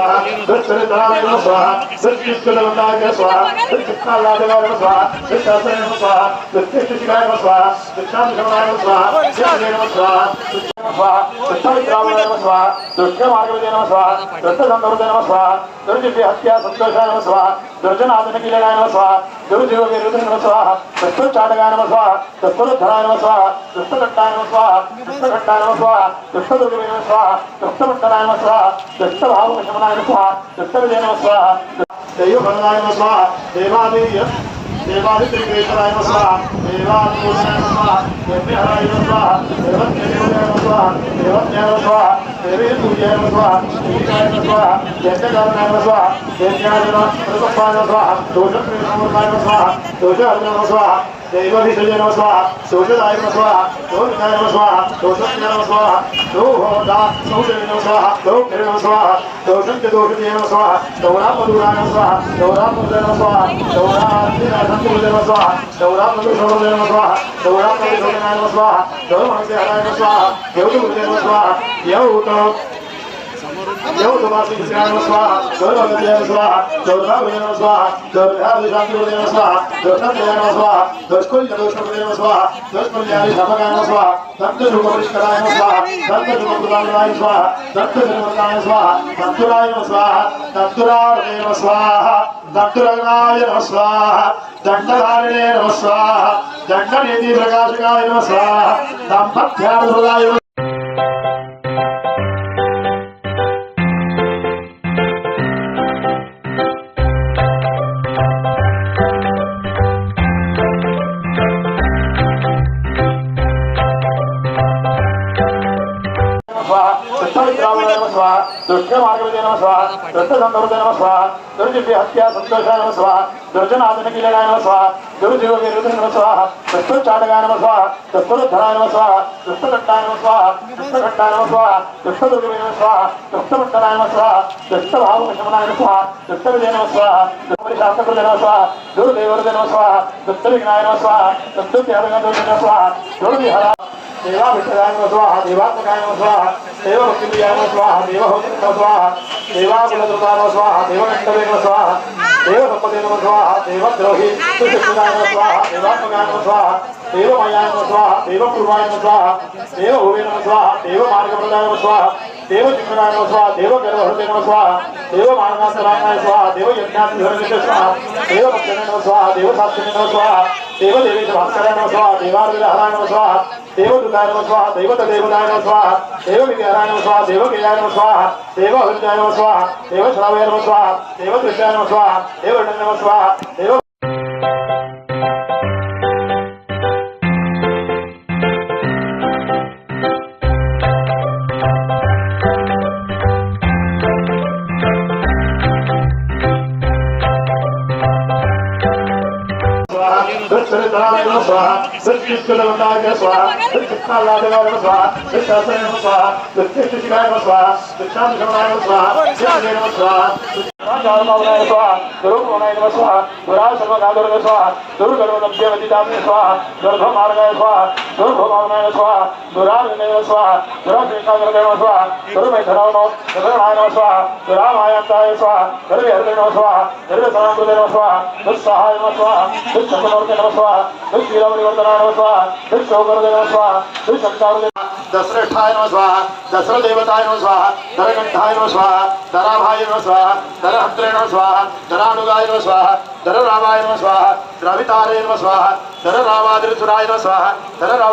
స్వాహ దుర్చరితాయ స్వాహ దుర్చిత్తులందాయ స్వాహ దుర్చిత్తాలాదయ స్వాహ దుర్శాసన స్వాహ దుర్చిత్తికాయ స్వాహ దుర్శాంతకమాయ స్వాహ దుర్చరితాయ స్వాహ స్వాహ దుర్చరితాయ స్వాహ దుర్గమార్గవదే నమ స్వాహ నమ స్వాహ హత్యా సంతోషాయ నమ స్వాహ నమ స్వాహ దుర్జీవ విరుద్ధ నమ స్వాహ దుష్టచాటగాయ నమ స్వాహ నమ స్వాహ దుష్టకట్టాయ నమ స్వాహ దుష్టకట్టాయ నమ స్వాహ నమ స్వాహ నమ స్వాహ దుష్టభావశమనాయ నమ స్వాహ దుష్టవిజయ నమ స్వాహ దైవఫలనాయ నమ స్వాహ దేవాదేయ దేవాదిత్రికేశ్వరాయ నమ స్వాహ దేవాదిపూజనాయ నమ స్వాహ దేవ్యహరాయ నమ స్వాహ దేవత్యదేవాయ నమ స్వాహ దేవత్యాయ స్వాహ దేవీ పూజాయ నమ స్వాహ పూజాయ నమ స్వాహ యజ్ఞకారణాయ నమ స్వాహ యజ్ఞాయ నమ ప్రసప్పాయ నమ స్వాహ దోషప్రియసమూర్ణాయ నమ స్వాహ దోషహరణ నమ స్వాహ దైవభిషయ నమ స్వాహ దోషదాయ స్వాహ దోషాయ స్వాహ దోషజ్ఞ స్వాహ దోహోదా దోషయ స్వాహ దోక్షయ స్వాహ దోషం దోషజయ నమ స్వాహ దౌరాపదూరాయ నమ స్వాహ దౌరాపదయ ござい。どうもありがとうございますわ。どうもありとうござ。ありますわ。どうもありがとうご。ありますわ。どうもありがといますわ。どうもあますわ。います。うもう。と。నమ స్వాహ దౌరవదయ నమ స్వాహ దౌర్భావయ నమ స్వాహ దౌర్భావశాంతివదయ నమ స్వాహ దౌర్షంతయ నమ స్వాహ దౌష్కుల్య దోషవదయ నమ స్వాహ దౌష్కుల్యాది సమగాయ నమ స్వాహ దంతశుభపరిష్కరాయ నమ స్వాహ దంతశుభకృతాయ స్వాహ దంతశుభకృతాయ స్వాహ దంతురాయ నమ స్వాహ దంతురాయ నమ స్వాహ దంతురంగాయ నమ స్వాహ దండధారిణే నమ స్వాహ దండనీతి ప్రకాశకాయ నమ స్వాహ దంపత్యానుదాయ నమ నమ స్వాహ దుష్టసందర్భదే నమ స్వాహ దుర్జిభ్య హత్యా సంతోషాయ నమ స్వాహ దుర్జనాదనకిలయాయ నమ స్వాహ దుర్జీవ విరుద్ధ నమ స్వాహ దుష్టచాటగాయ నమ స్వాహ దుష్టరుద్ధరాయ నమ స్వాహ దుష్టకట్టాయ నమ స్వాహ దుష్టకట్టాయ నమ స్వాహ దుష్టదుర్గవే నమ స్వాహ దుష్టమండలాయ నమ స్వాహ దుష్టభావశమనాయ నమ స్వాహ దుష్టవిజయ నమ స్వాహ దుర్పరిశాస్త్రకృత నమ స్వాహ దుర్దేవరద నమ స్వాహ దుష్టవిఘ్నాయ నమ స్వాహ దుష్టత్యాగ నమ స్వాహ దేవాభిషయాయ నమ స్వాహ దేవాత్మకాయ నమ స్వాహ దేవభక్తిప్రియాయ నమ స్వాహ దేవహోత్రి నమ స్వాహ దేవాకులద్రుతాయ నమ స్వాహ దేవకంఠవే నమ స్వాహ దేవసంపదే నమ స్వాహ దేవద్రోహి సుశక్తిదాయ నమ స్వాహ దేవాత్మకాయ నమ స్వాహ దేవమయాయ నమ స్వాహ దేవపూర్వాయ నమ స్వాహ దేవభూమే నమ స్వాహ దేవమార్గప్రదాయ నమ స్వాహ దేవచిత్రాయ నమ స్వాహ దేవగర్భహృతే నమ స్వాహ దేవమాననాథరాయణాయ స్వాహ స్వాహ దేవభక్తనే నమ స్వాహ దేవత స్వాహ స్వాహ దేవకేయాయ స్వాహ దేవహృదయాయ నమ స్వాహ దేవశ్రావయ నమ స్వాహ దేవ నమ స్వాహ దేవ స్వాహ దేవ देव स्वाहा सत्कृष्ण देवताय स्वाहा सत्कृष्णालाय देवाय स्वाहा सत्शासनाय स्वाहा सत्कृष्ण शिवाय स्वाहा सत्शांत स्वाहा सत्कृष्ण स्वाहा शारदावनाय स्वाहा दुरुभुवनाय नम स्वाहा दुरासर्वनादुर्ग स्वाहा दुर्गर्वनब्देवदिताम्य स्वाहा गर्भमार्गाय स्वाहा दुर्भुवनाय स्वाहा दुराग्नेव स्वाहा दुराश्रेकाग्रदेव स्वाहा दुर्मेधरावनो दुर्गणाय नम स्वाहा दुरामायांताय स्वाहा दुर्व्यहृदय नम स्वाहा दुर्व्यसनामृदय नम स्वाहा दुस्सहाय नम स्वाहा दुस्सकमूर्ति नम स्वाहा दुस्वीरपरिवर्तनाय नम स्वाहा दुस्सौगर्दय नम स्वाहा दुस्संतारुदय दराभाय स्वाहा दरह దరాభాయ నమ స్వాహ ధనానుగాయ నమ స్వాహ దరానుగాయ నమ స్వాహ దరరామాయ నమ స్వాహ ద్రవితారే నమ స్వాహ దరరామాదిరుతురాయ నమ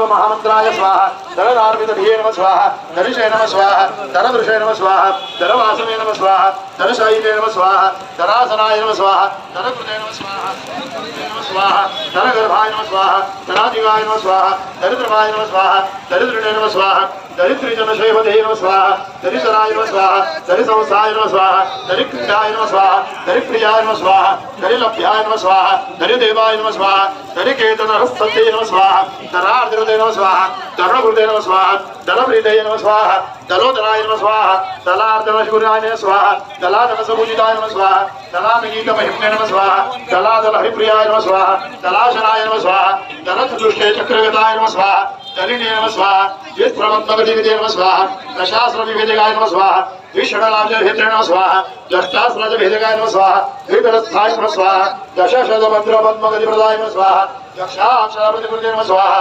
మహామంత్రాయ స్వాహ దరరార్విదభియే నమ స్వాహ దరిశే నమ స్వాహ దరదృశే నమ స్వాహ దరవాసనే నమ స్వాహ దరశాయినే నమ స్వాహ దరాసనాయ నమ స్వాహ దరకృతే నమ స్వాహ స్వాహ దరగర్భాయ నమ స్వాహ దరాదిగాయ నమ స్వాహ దరిద్రమాయ నమ స్వాహ దరిద్రుడే నమ స్వాహ దరిద్రిజనశైవదే నమ స్వాహ దరిశరాయ నమ స్వాహ దరిసంస్థాయ నమ స్వాహ దరిక్రీడాయ నమ స్వాహ దరిప్రియాయ నమ స్వాహ దరిలభ్యాయ నమ స్వాహ దరిదేవాయ నమ స్వాహ దరికేతనహస్తతే నమ స్వాహ దరార్ద్రదే నమ స్వాహ దర్ణకృతే నమ స్వాహ దళప్రీతయ నమ స్వాహ దలోదరాయ నమ స్వాహ దళార్దనశూరాయ నమ స్వాహ దళాదనసభుజితాయ నమ స్వాహ దళానగీతమహిమ్నే నమ స్వాహ దళాదళహరిప్రియాయ నమ స్వాహ దళాశనాయ నమ స్వాహ దళచతుష్టే చక్రగతాయ నమ స్వాహ जलिने नमः स्वाहा विप्रबन्धगतिविदे नमः स्वाहा दशास्त्रविभेदकाय नमः स्वाहा द्विषडलाब्जभेद्रे नमः स्वाहा दष्टास्त्रजभेदकाय नमः स्वाहा द्विपदस्थाय नमः स्वाहा दशशतमन्त्रपद्मगतिप्रदाय नमः स्वाहा दक्षाक्षरप्रतिकृते नमः स्वाहा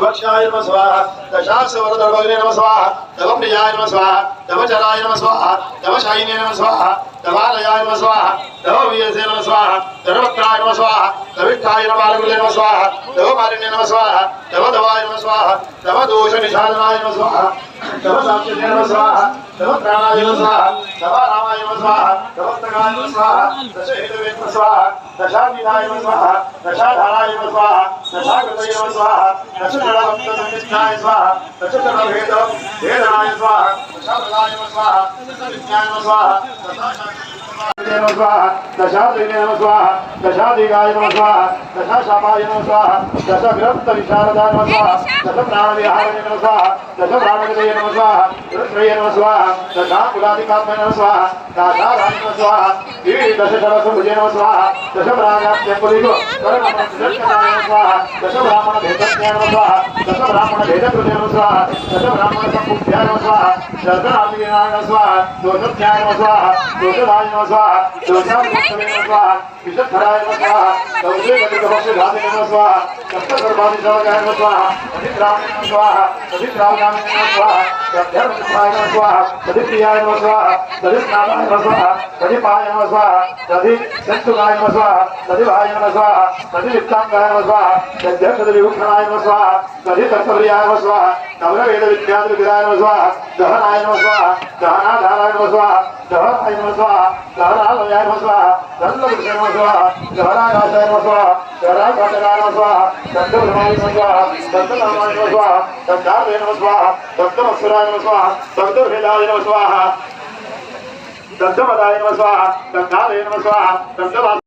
वक्षाय नमः स्वाहा दशासवरदर्भगने नमः स्वाहा तव प्रियाय नमः स्वाहा तव चराय नमः स्वाहा तव शायिने नमः स्वाहा కవాలయాయ నమ స్వాహ దవవీయసే నమ స్వాహ ధనవక్రాయ నమ స్వాహ కవిష్టాయ నమాలకులే నమ స్వాహ దవమాలిన్య నమ స్వాహ దవధవాయ నమ స్వాహ దవదోష నిషాదనాయ నమ స్వాహ దవ సాక్షిణే నమ స్వాహ దవ ప్రాణాయ నమ స్వాహ దవ రామాయ నమ స్వాహ దవస్తకాయ నమ స్వాహ దశహేతవే నమ స్వాహ దశాధినాయ నమ స్వాహ దశాధారాయ నమ స్వాహ దశాగతయ నమ స్వాహ దశజడాయ స్వాహ దశజడభేద వేదనాయ స్వాహ దశాప్రదాయ నమ స్వాహ దశవిజ్ఞాయ నమ స్వాహ దశాశ स्वाहा दशा देवी नम स्वाहा दशा दिगाय नम स्वाहा दशा शापाय नम स्वाहा दश ग्रस्त विशारदा नम स्वाहा दश प्राणविहाराय नम स्वाहा दश प्राणविदय नम स्वाहा रुद्रय नम स्वाहा दशा कुलादिकात्मय नम स्वाहा दाशा राय नम स्वाहा देवी दश सरसभुजय नम स्वाहा दश प्राणात्यपुरिको कर्णमृतनाय नम स्वाहा दश ब्राह्मण भेदज्ञाय नम स्वाहा दश ब्राह्मण भेदकृतय नम स्वाहा दश ब्राह्मण सम्पुत्याय नम स्वाहा दश आदिनाय नम स्वाहा दोषज्ञाय नम स्वाहा दोष गतिकपक्षघाते नमः स्वाहा सप्तसर्वादिशवकाय नमः स्वाहा अधिद्रावणे नमः स्वाहा अधिद्रावगामिने नमः स्वाहा दध्यर्मनिष्ठाय नमः स्वाहा दधिप्रियाय नमः स्वाहा दधिस्नानाय नमः स्वाहा दधिपाय नमः स्वाहा दधि सन्तुकाय नमः स्वाहा दधिभाय नमः स्वाहा दधिलिप्ताङ्गाय नमः स्वाहा दध्यर्थदविभूषणाय नमः स्वाहा दधितत्त्वप्रियाय नमः स्वाहा नवरवेदविद्यादिविदाय नमः स्वाहा दहनाय नमः स्वाहा दहनाधाराय नमः स्वाहा दहनाय नमः स्वाहा दहनालयाय नमः स्वाहा दण्डवृक्षाय नमः स्वाहा दहनाकाशाय नमः स्वाहा గౌరాలయాయ స్వ రంగభూషణ స్వ గౌరాకాశాయ స్వ గౌరాకాశాయ స్వ సంతోషమాయ స్వ సంతోషమాయ స్వ సంతారయ స్వ సంతోషరాయ స్వ సంతోషలాయ స్వ స్వాహ దద్దాలయ స్వాహ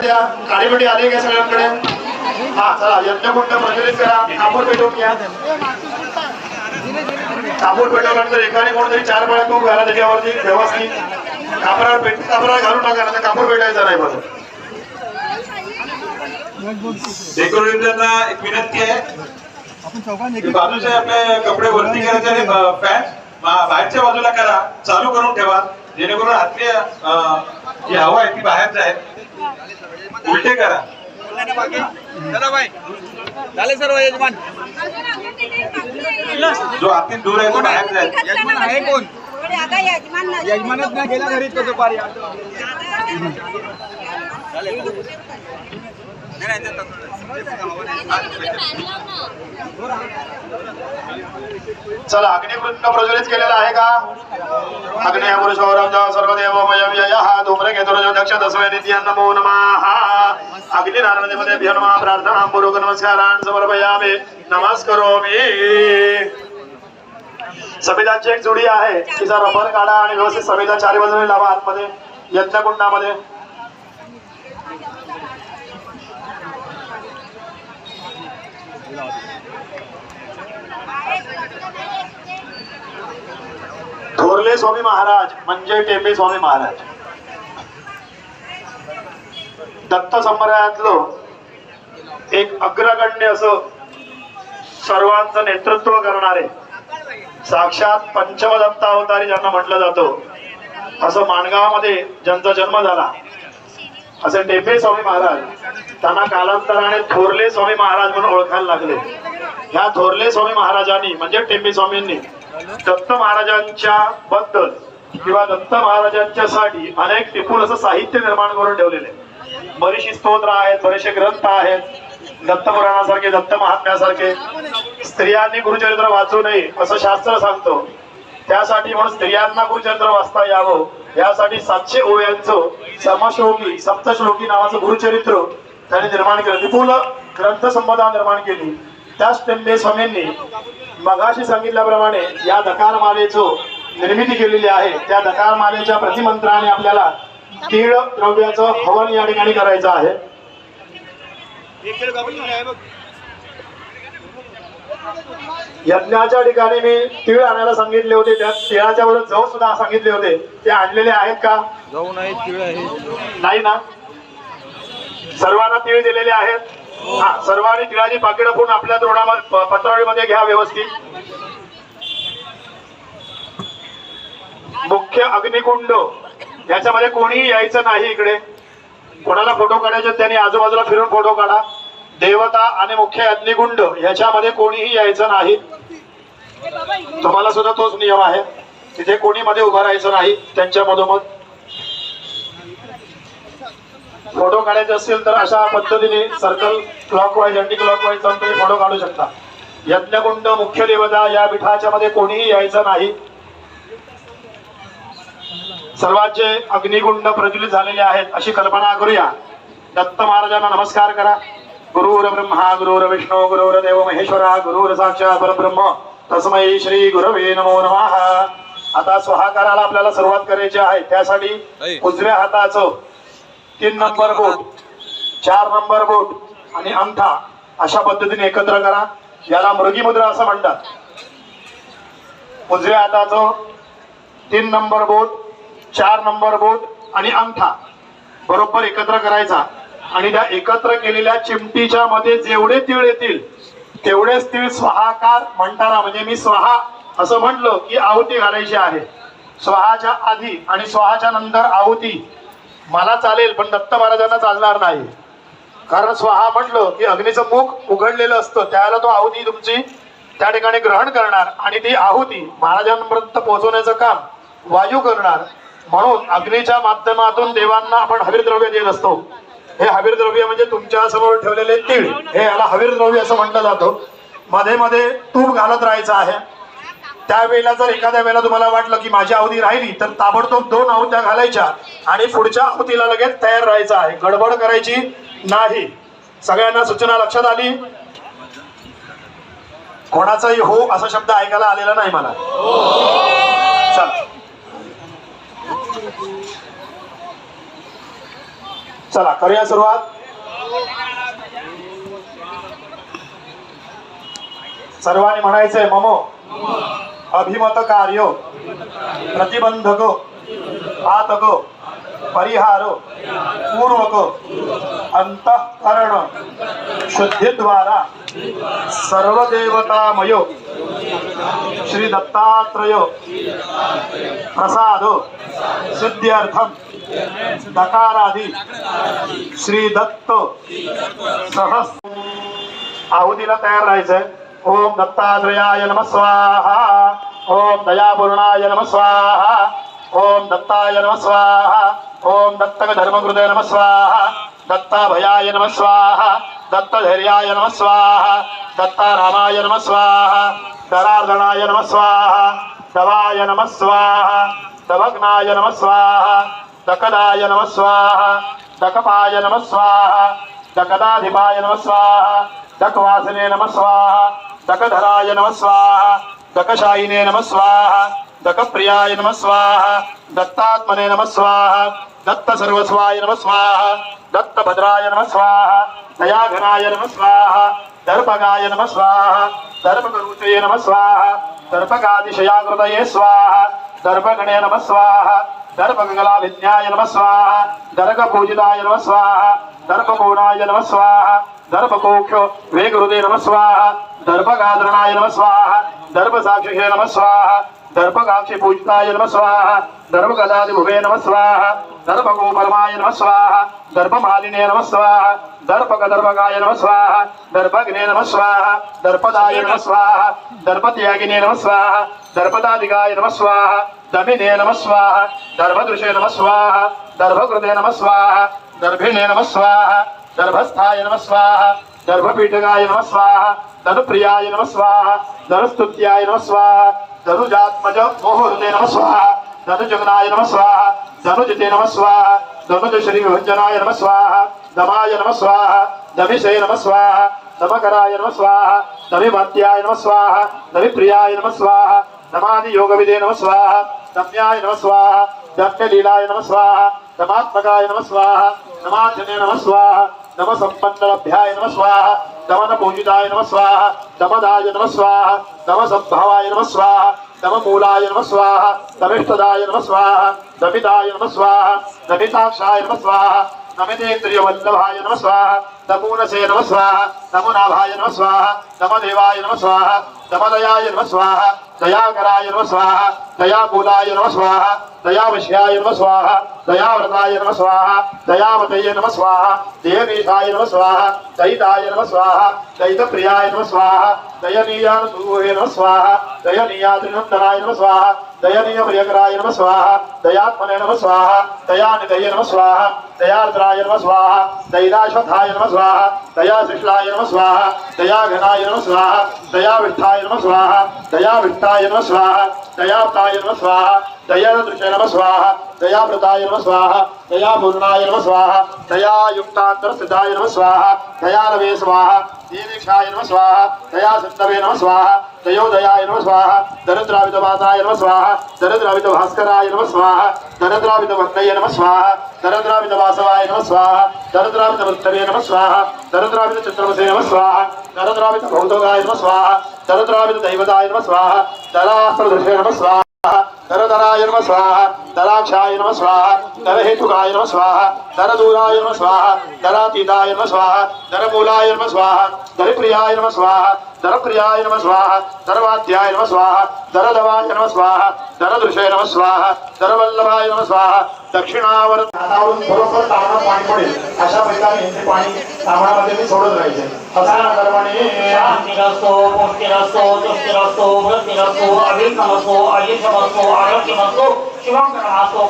द्या दण्डवा काळीबडी आले का सगळ्यांकडे. हा चला यज्ञकुंड प्रज्वलित करा कापूर पेटवून घ्या. कापूर पेटवल्यानंतर एकाने कोणतरी चार वेळा तूप घाला त्याच्यावरती व्यवस्थित. कापरावर पेट कापरावर घालून टाका नाही कापूर पेटायचा नाही बघ डेकोरेटरना एक विनंती आहे. बाजूचे आपले कपडे वरती करायचे आणि पॅन्ट बाहेरच्या बाजूला करा. चालू करून ठेवा. जेणेकरून आतली जी हवा आहे ती बाहेर जाईल उलटे करा. झाले सर्व यजमान. जो आतील दूर आहे तो बाहेर जाईल. यजमान आहे कोण? यजमान यजमानच नाही गेला घरी तो दुपारी चला अग्निकुंड प्रज्वलित केलेला आहे का? अग्नि पुरुषोरम सर्व देवमयम यः धूम्र केतुरजो दक्ष तस्मै नित्य नमो नमः अग्नि नारायणदेवते भ्यो नमः प्रार्थना पूर्वक नमस्कारान् समर्पयामि नमस्करोमि. संविधानची एक जोडी आहे तिचा रबर काढा आणि व्यवस्थित संविधान चारी बाजूने लावा आतमध्ये यज्ञकुंडामध्ये. थोरले स्वामी महाराज म्हणजे टेंबे स्वामी महाराज. दत्त संप्रदायातलं एक अग्रगण्य असं सर्वांचं नेतृत्व करणारे साक्षात पंचमदत्ता अवतारी ज्यांना म्हटलं जातं असं माणगावामध्ये ज्यांचा जन्म झाला असे टेंबे स्वामी महाराज त्यांना कालांतराने थोरले स्वामी महाराज म्हणून ओळखायला लागले. ह्या थोरले स्वामी महाराजांनी म्हणजे टेंबे स्वामींनी दत्त महाराजांच्या बद्दल किंवा दत्त महाराजांच्या साठी अनेक टिपून असं साहित्य निर्माण करून ठेवलेले. बरीचशी स्तोत्र आहेत बरेचसे ग्रंथ आहेत. दत्त पुराणासारखे दत्त महात्म्यासारखे. स्त्रियांनी गुरुचरित्र वाचू नये असं शास्त्र सांगतो. त्यासाठी म्हणून स्त्रियांना गुरुचरित्र वाचता यावं. यासाठी सातशे ओव्यांचं समश्लोकी सप्तश्लोकी नावाचं गुरुचरित्र त्यांनी निर्माण केलं. विपुल ग्रंथसंपदा निर्माण केली. त्याच टेंबे स्वामींनी मगाशी सांगितल्याप्रमाणे या दकारमालेचं निर्मिती केलेली आहे. त्या दकारमालेच्या प्रतिमंत्राने आपल्याला तीळ द्रव्याचं हवन या ठिकाणी करायचं आहे. यज्ञाच्या ठिकाणी मी तीळ आणायला सांगितले होते. त्या तिळाच्या बरोबर जव सुद्धा सांगितले होते. ते आणलेले आहेत का? जाऊ नाही तिळ आहे. नाही ना? सर्वांना तीळ दिलेले आहेत. हा सर्वांनी तिळाची पाकिटं पण आपल्या तोंडामध्ये पत्रावळीमध्ये घ्या व्यवस्थित. मुख्य अग्निकुंड. याच्यामध्ये कोणीही यायचं नाही इकडे. कोणाला फोटो काढायचे त्यांनी आजूबाजूला फिरून फोटो काढा. देवता आणि मुख्य अग्निकुंड याच्यामध्ये कोणीही यायचं नाही. तुम्हाला सुद्धा तोच नियम आहे. तिथे कोणी मध्ये उभं राहायचं नाही त्यांच्या मधोमध. फोटो काढायचे असतील तर अशा पद्धतीने circle clockwise anti clockwise जाऊन तुम्ही फोटो काढू शकता. यज्ञकुंड मुख्य देवता या पीठाच्या मध्ये कोणीही यायचं नाही. सर्वांचे अग्निकुंड प्रज्वलित झालेले आहेत अशी कल्पना करूया. दत्त महाराजांना नमस्कार करा. गुरुर ब्रह्मा गुरुर विष्णू गुरुर देव महेश्वरा गुरुर साक्षात परब्रह्म. तस्मै श्री गुरवे नमो नमः. आता स्वाहाकाराला आपल्याला सुरुवात करायची आहे. त्यासाठी उजव्या हाताचं तीन नंबर बोट चार नंबर बोट आणि अंगठा अशा पद्धतीने एकत्र करा. याला मृगी मुद्रा असं म्हणतात. उजव्या हाताचं तीन नंबर बोट चार नंबर बोट आणि अंगठा. बरोबर एकत्र करायचा. आणि त्या एकत्र केलेल्या चिमटीच्या मध्ये जेवढे तीळ येतील तेवढेच तीळ स्वाहाकार म्हणताना म्हणजे मी स्वाहा असं म्हटलं की आहुती घालायची आहे. स्वाहाच्या आधी आणि स्वाहाच्या नंतर आहुती. मला चालेल पण दत्त महाराजांना चालणार नाही. कारण स्वाहा म्हटलं की अग्नीचं मुख उघडलेलं असतं त्याला तो आहुती तुमची त्या ठिकाणी ग्रहण करणार आणि ती आहुती महाराजांपर्यंत पोहोचवण्याचं काम वायू करणार. म्हणून अग्नीच्या माध्यमातून देवांना आपण हरिद्रव्य देत असतो. हे हवीर द्रव्य म्हणजे तुमच्यासमोर ठेवलेले तीळ. हे याला हवीर द्रव्य असं म्हटलं जातं. मध्ये मध्ये तूप घालत राहायचं आहे. त्यावेळेला जर एखाद्या वेळेला तुम्हाला वाटलं की माझी आवधी राहिली तर ताबडतोब दोन आहुत्या घालायच्या आणि पुढच्या आहुतीला लगेच तयार राहायचं आहे. गडबड करायची नाही. सगळ्यांना सूचना लक्षात आली? कोणाचाही हो असा शब्द ऐकायला आलेला नाही मला. चल. चला करूया सुरुवात. सर्वांनी म्हणायचंय ममो अभिमत कार्य प्रतिबंधको आतक परिहारो पूर्वको अंतःकरण शुद्धीद्वारा सर्वदेवतामय श्री दत्तात्रय प्रसाद सिद्ध्यर्थम दकारादि श्री दत्त सहस आहुतीला तयार राहायचंय ओम दत्तात्रयाय नम स्वाहा ओम दयापूर्णाय नम स्वाहा ओम दत्ताय नम स्वाहा ओम दत्तक धर्मकृते नम स्वाहा दत्ताभयाय नम स्वाहा दत्तधैर्याय नम स्वाहा दत्तारामाय नम स्वाहा दरार्दनाय नम स्वाहा दवाय नम स्वाहा दभग्नाय नम स्वाहा దకదాయ నమ స్వాహ దకపాయ నమ స్వాహ దకదాధిపాయ నమ స్వాహ దక్వాసనే నమ స్వాహ దకధరాయ నమ స్వాహ దకశాయినే నమ స్వాహ దకప్రియాయ నమ స్వాహ దత్తాత్మనే నమ స్వాహ దత్త సర్వస్వాయ నమ స్వాహ దత్త భద్రాయ నమ స్వాహ దయాఘనాయ నమ స్వాహ దర్పగాయ నమ స్వాహ దర్పకరుచయే నమ స్వాహ దర్పకాదిశయాకృతయే స్వాహ దర్పగణే నమ స్వాహ దర్భగలాభిజ్ఞాయ నమ స్వాహ దర్భ పూజితాయ నమ స్వాహ దర్భకోణాయ నమ స్వాహ దర్భకోక్ష వేగురుదే నమ దర్భగాధరణాయ నమ దర్భసాక్షిషే నమ స్వాహ దర్భకాక్షి పూజితాయ నమ స్వాహ దర్భగదాది భువే నమ స్వాహ దర్భగో పరమాయ నమ స్వాహ దర్భమాలినే నమ స్వాహ దర్పకదర్పకాయ నమ స్వాహ దర్పగ్నే నమ స్వాహ దర్పదాయ నమ స్వాహ దర్పత్యాగినే నమ స్వాహ దర్పదాదిగాయ నమ స్వాహ దమినే నమ స్వాహ దర్భదృశే నమ స్వాహ దర్భకృతే నమ స్వాహ దర్భిణే నమ స్వాహ దర్భస్థాయ నమ స్వాహ దర్భపీఠగాయ నమ స్వాహ ధనుప్రియాయ నమ స్వాహ ధనుస్తుత్యాయ నమ స్వాహ ధనుజాత్మజ మోహృతే నమ స్వాహ ధనుజగనాయ నమ స్వాహ ధనుజితే నమ స్వాహ ధనుజ శ్రీ విభంజనాయ నమ స్వాహ దమాయ నమ స్వాహ దమిషే నమ స్వాహ దమకరాయ నమ స్వాహ దమిమత్యాయ నమ స్వాహ దమిప్రియాయ నమ స్వాహ దమాది యోగ విదే నమ స్వాహ దమ్యాయ నమ స్వాహ దమ్యలీలాయ నమ స్వాహ దమాత్మకాయ నమ नम संपन्नभ्याय नम स्वाहा दमन पूजिताय नमः स्वाहा दमदाय नमः स्वाहा दम संभावाय नमः स्वाहा दम मूलाय नमः स्वाहा दमिष्टदाय नमः स्वाहा दमिताय नमः स्वाहा दमिताक्षाय नमः स्वाहा नमितेन्द्रियवल्लभाय नमः स्वाहा नमूनसे नमः स्वाहा नमुनाभाय नमः स्वाहा नमदेवाय नमः स्वाहा नमदयाय नमः स्वाहा दयाकराय नमः स्वाहा दयाकूलाय नमः स्वाहा दयावश्याय नमः स्वाहा दयाव्रताय नमः स्वाहा दयावतये नमः स्वाहा देयनीशाय नमः स्वाहा दयिताय नमः स्वाहा दयितप्रियाय नमः स्वाहा दयनीयानुसूहे नमः स्वाहा दयनीयात्रिनन्दनाय नमः स्वाहा దయనియమయకరాయ నమ స్వాహ దయాత్మనే నమ స్వాహ దయానిదయ నమ స్వాహ దయార్ద్రాయ నమ స్వాహ దైరాశ్వథాయ నమ స్వాహ దయాశిష్లాయ నమ స్వాహ దయాఘనాయ నమ స్వాహ దయావిష్ఠాయ నమ స్వాహ దయావిష్ఠాయ నమ స్వాహ దయాప్తాయ నమ స్వాహ దయాదృశ నమ స్వాహ దయామృతాయ నమ స్వాహ దయా పూర్ణాయ నమ స్వాహ దయా యుక్తాంతర స్థితాయ నమ స్వాహ దయా రవే స్వాహ దీక్షాయ నమ స్వాహ దయా సుందరే నమ స్వాహ దయోదయాయ నమ స్వాహ దరిద్రావితమాతాయ నమ స్వాహ దరిద్రావిత భాస్కరాయ నమ స్వాహ దరిద్రావిత వందయ నమ స్వాహ దరిద్రావిత వాసవాయ నమ స్వాహ దరిద్రావిత వృత్తవే నమ స్వాహ దరిద్రావిత చిత్రమసే నమ స్వాహ దరిద్రావిత భౌతోగాయ నమ స్వాహ దరిద్రావిత దైవదాయ నమ స్వాహ దరాస్త్రదృశే నమ స్వాహ दरदराय नमः स्वाहा दराक्षाय नमः स्वाहा दरहेतुकाय नमः स्वाहा दरदूराय नमः स्वाहा दरातीताय नमः स्वाहा दरमूलाय नमः स्वाहा दरप्रियाय नमः स्वाहा दरप्रियाय नमः स्वाहा दरवाद्याय नमः स्वाहा दरदवाय नमः स्वाहा दरदृशे नमः स्वाहा दरवल्लभाय नमः स्वाहा दक्षिणावर हातावरून बरोबर तांबडा पाणी पडेल अशा प्रकारे हे पाणी तांबडामध्ये मी सोडत राहायचे असा कर्मणी शान्तिरस्तो पुष्टिरस्तो तुष्टिरस्तो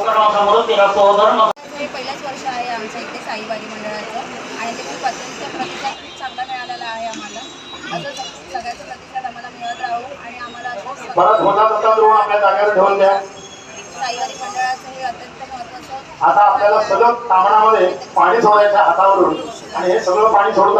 कर्मसमृद्धिरस्तो धर्म पहिलंच वर्ष आहे आमच्या इथे साईबारी मंडळाचं आणि ते खूप अत्यंत प्रतिसाद खूप चांगला मिळालेला आहे आम्हाला. सगळ्याचा प्रतिसाद आम्हाला मिळत राहू आणि आम्हाला परत आपल्या जागेवर ठेवून द्या. मंडळाचं हे अत्यंत महत्त्वाचं आता आपल्याला सलग तांबडामध्ये पाणी सोडायचं हातावरून. आणि हे सगळं पाणी सोडत